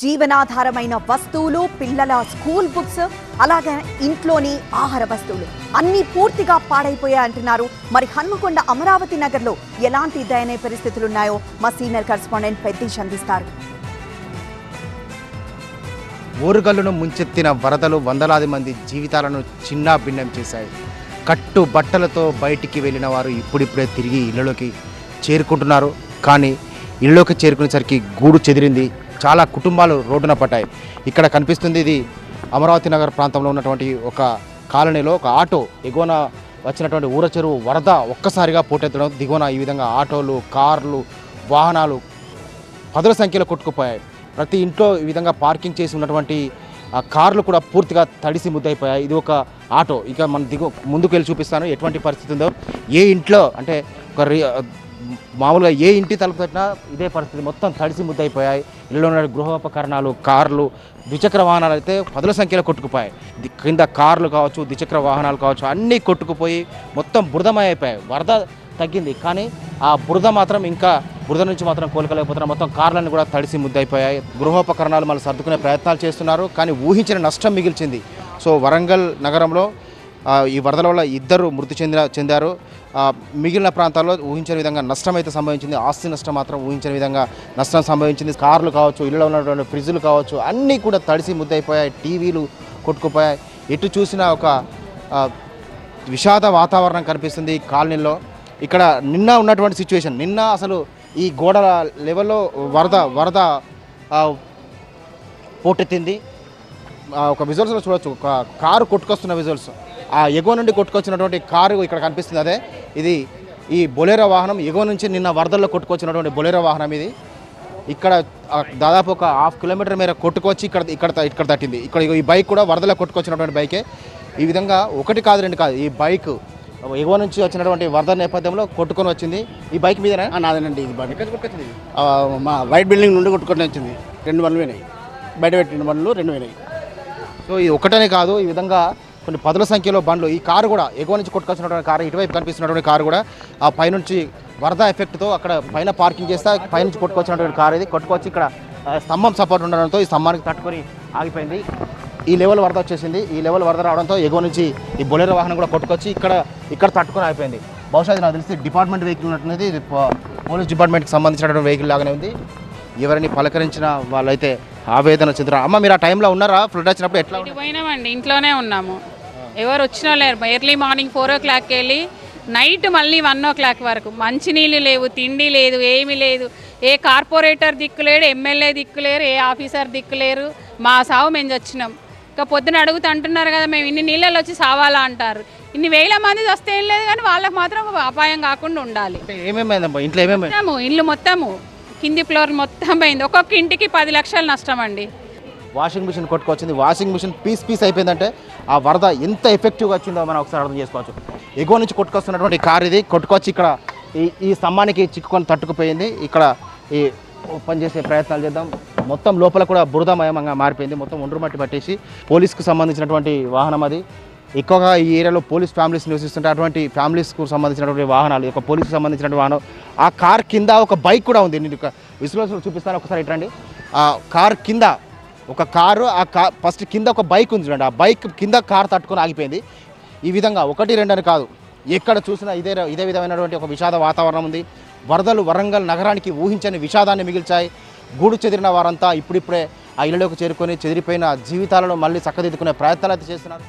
జీవనాధారమైన వస్తువులు పిల్లల school books అలాగే ఇంట్లోని ఆహార వస్తువులు. అన్నీ పూర్తిగా పాడైపోయాయి అంటున్నారు. మరి హన్మకొండ అమరావతి నగర్లో ఎలాంటి దయనీయ పరిస్థితులు ఉన్నాయో మా సీనియర్ కరెస్పాండెంట్ పెద్దీష్ అందిస్తారు. ఓరుగల్లును ముంచెత్తిన వరదలు వందలాది మంది జీవితాలను చిన్నా భిన్నం చేశాయి. కట్టు బట్టలతో బయటికి వెళ్ళిన వారు ఇప్పుడిప్పుడే తిరిగి ఇళ్ళలోకి చేరుకుంటున్నారు. కానీ ఇళ్ళలోకి చేరుకునేసరికి గూడు చెదిరింది. చాలా కుటుంబాలు రోడ్డున పడ్డాయి. ఇక్కడ కనిపిస్తుంది ఇది అమరావతి నగర్ ప్రాంతంలో ఉన్నటువంటి ఒక కాలనీలో ఒక ఆటో ఎగువన వచ్చినటువంటి ఊర చెరువు వరద ఒక్కసారిగా పోటెత్తడం. దిగువన ఈ విధంగా ఆటోలు కార్లు వాహనాలు పదుల సంఖ్యలో కొట్టుకుపోయాయి. ప్రతి ఇంట్లో ఈ విధంగా పార్కింగ్ చేసి ఉన్నటువంటి ఆ కార్లు కూడా పూర్తిగా తడిసి ముద్దైపోయాయి ఇది ఒక ఆటో. ఇక మన దిగు ముందుకు వెళ్ళి చూపిస్తాను. ఎటువంటి పరిస్థితి ఉందో ఏ ఇంట్లో అంటే ఒక రి- మామూలుగా ఏ ఇంటి తలుపు తట్టినా ఇదే పరిస్థితి మొత్తం తడిసి ముద్దయిపోయాయి. ఇళ్ళలో ఉన్న గృహోపకరణాలు కార్లు ద్విచక్ర వాహనాలు అయితే పదుల సంఖ్యలో కొట్టుకుపోయాయి. కింద కార్లు కావచ్చు ద్విచక్ర వాహనాలు కావచ్చు అన్నీ కొట్టుకుపోయి మొత్తం బురదమయ అయిపోయాయి వరద తగ్గింది కానీ ఆ బురద మాత్రం ఇంకా బురద నుంచి మాత్రం కోలుకోలేకపోతున్నారు మొత్తం కార్లన్నీ కూడా తడిసి ముద్దయిపోయాయి. గృహోపకరణాలు మళ్ళీ సర్దుకునే ప్రయత్నాలు చేస్తున్నారు కానీ ఊహించిన నష్టం మిగిల్చింది. సో వరంగల్ నగరంలో ఈ వరదల వల్ల ఇద్దరు మృతి చెందిన చెందారు. మిగిలిన ప్రాంతాల్లో ఊహించిన విధంగా నష్టం అయితే సంభవించింది. ఆస్తి నష్టం మాత్రం ఊహించిన విధంగా నష్టం సంభవించింది. కార్లు కావచ్చు ఇళ్ళలో ఉన్నటువంటి ఫ్రిడ్జ్లు కావచ్చు అన్నీ కూడా తడిసి ముద్దయిపోయాయి. టీవీలు కొట్టుకుపోయాయి. ఎటు చూసినా ఒక విషాద వాతావరణం కనిపిస్తుంది కాలనీలో ఇక్కడ నిన్న ఉన్నటువంటి సిచ్యువేషన్ నిన్న అసలు ఈ గోడల లెవెల్లో వరద వరద పోటెత్తింది. ఒక విజువల్స్లో చూడొచ్చు. ఒక కారు కొట్టుకొస్తున్న విజువల్స్. ఆ ఎగువ నుండి కొట్టుకొచ్చినటువంటి కారు ఇక్కడ కనిపిస్తుంది. అదే ఇది ఈ బొలేరో వాహనం. ఎగువ నుంచి నిన్న వరదల్లో కొట్టుకొచ్చినటువంటి బొలేరో వాహనం ఇది. ఇక్కడ దాదాపు ఒక హాఫ్ కిలోమీటర్ మేర కొట్టుకొచ్చి ఇక్కడ ఇక్కడ ఇక్కడ తట్టింది. ఇక్కడ ఈ బైక్ కూడా వరదలో కొట్టుకొచ్చినటువంటి బైకే. ఈ విధంగా ఒకటి కాదు రెండు కాదు ఈ బైక్ ఎగువ నుంచి వచ్చినటువంటి వరద నేపథ్యంలో కొట్టుకొని వచ్చింది. ఈ బైక్ మీదనే? నాదేనండి ఇది బండి ఆ, మా వైట్ బిల్డింగ్ నుండి కొట్టుకొని వచ్చింది. రెండు బండ్లు పోయినాయి. బయట పెట్టిన బండ్లు రెండు పోయినాయి. సో ఇది ఒకటనే కాదు ఈ విధంగా కొన్ని పదుల సంఖ్యలో బండ్లు. ఈ కారు కూడా ఎగువ నుంచి కొట్టుకొచ్చినటువంటి కారు ఇటువైపు కనిపిస్తున్నటువంటి కారు కూడా ఆ పైనుంచి వరద ఎఫెక్ట్తో అక్కడ పైన పార్కింగ్ చేస్తే పైనుంచి కొట్టుకొచ్చినటువంటి కారు ఇది. కొట్టుకొచ్చి ఇక్కడ స్తంభం సపోర్ట్ ఉండడంతో ఈ స్తంభానికి తట్టుకొని ఆగిపోయింది. ఈ లెవెల్ వరద వచ్చేసింది. ఈ లెవెల్ వరద రావడంతో ఎగువ నుంచి ఈ బొలెరో వాహనం కూడా కొట్టుకొచ్చి ఇక్కడ ఇక్కడ తట్టుకొని ఆగిపోయింది. బహుశా ఇది నాకు తెలిసి డిపార్ట్మెంట్ వెహికల్ ఉన్నట్టున్నది ఇది పోలీస్ డిపార్ట్మెంట్కి సంబంధించినటువంటి వెహికల్ లాగానే ఉంది. ఎవరిని పలకరించిన వాళ్ళైతే ఆవేదన చెందుతారు అమ్మ మీరు ఆ టైంలో ఉన్నారా? ఫ్లడ్ వచ్చినప్పుడు ఎట్లా పోయినామండి ఇంట్లోనే ఉన్నాము. ఎవరు వచ్చినా లేరు. ఎర్లీ మార్నింగ్ ఫోర్ ఓ క్లాక్కి వెళ్ళి నైట్ మళ్ళీ వన్ ఓ క్లాక్ వరకు మంచినీళ్ళు లేవు తిండి లేదు ఏమీ లేదు. ఏ కార్పొరేటర్ దిక్కులేడు ఎమ్మెల్యే దిక్కులేరు ఏ ఆఫీసర్ దిక్కులేరు మా సావు మేము చచ్చినాం. ఇంకా పొద్దున అడుగుతూ అంటున్నారు కదా మేము ఇన్ని నీళ్ళలో వచ్చి సావాలా? అంటారు. ఇన్ని వేల మంది వస్తే ఏం లేదు కానీ వాళ్ళకి మాత్రం అపాయం కాకుండా ఉండాలి. ఇంట్లో ఇల్లు మొత్తము. కింది ఫ్లోర్ మొత్తం పోయింది. ఒక్కొక్క ఇంటికి పది లక్షలు నష్టం అండి. వాషింగ్ మిషన్ కొట్టుకొచ్చింది. వాషింగ్ మిషన్ పీస్ పీస్ అయిపోయిందంటే ఆ వరద ఎంత ఎఫెక్టివ్గా వచ్చిందో మనం ఒకసారి అర్థం చేసుకోవచ్చు. ఎగువ నుంచి కొట్టుకొస్తున్నటువంటి కార్ ఇది. కొట్టుకొచ్చి ఇక్కడ ఈ ఈ స్తంభానికి చిక్కుకొని తట్టుకుపోయింది. ఇక్కడ ఈ ఓపెన్ చేసే ప్రయత్నాలు చేద్దాం. మొత్తం లోపల కూడా బురదమయంగా మారిపోయింది. మొత్తం ఒండ్రు మట్టి పట్టేసి పోలీస్కు సంబంధించినటువంటి వాహనం అది. ఎక్కువగా ఈ ఏరియాలో పోలీస్ ఫ్యామిలీస్ నివసిస్తుంటే అటువంటి ఫ్యామిలీస్కు సంబంధించినటువంటి వాహనాలు ఒక పోలీస్కి సంబంధించినటువంటి వాహనం ఆ కార్ కింద ఒక బైక్ కూడా ఉంది. నేను విశ్వాసం చూపిస్తాను. ఒకసారి ఇట్రండి ఆ కార్ కింద ఒక కారు ఆ కా ఫస్ట్ కింద ఒక బైక్ ఉంది చూడండి ఆ బైక్ కింద కారు తట్టుకొని ఆగిపోయింది. ఈ విధంగా ఒకటి రెండు అని కాదు. ఎక్కడ చూసినా ఇదే ఇదే విధమైనటువంటి ఒక విషాద వాతావరణం ఉంది. వరదలు వరంగల్ నగరానికి ఊహించని విషాదాన్ని మిగిల్చాయి. గూడు చెదిరిన వారంతా ఇప్పుడిప్పుడే ఆ ఇళ్ళలోకి చేరుకొని చెదిరిపోయిన జీవితాలను మళ్ళీ చక్కదిద్దుకునే ప్రయత్నాలు అయితే చేస్తున్నారు.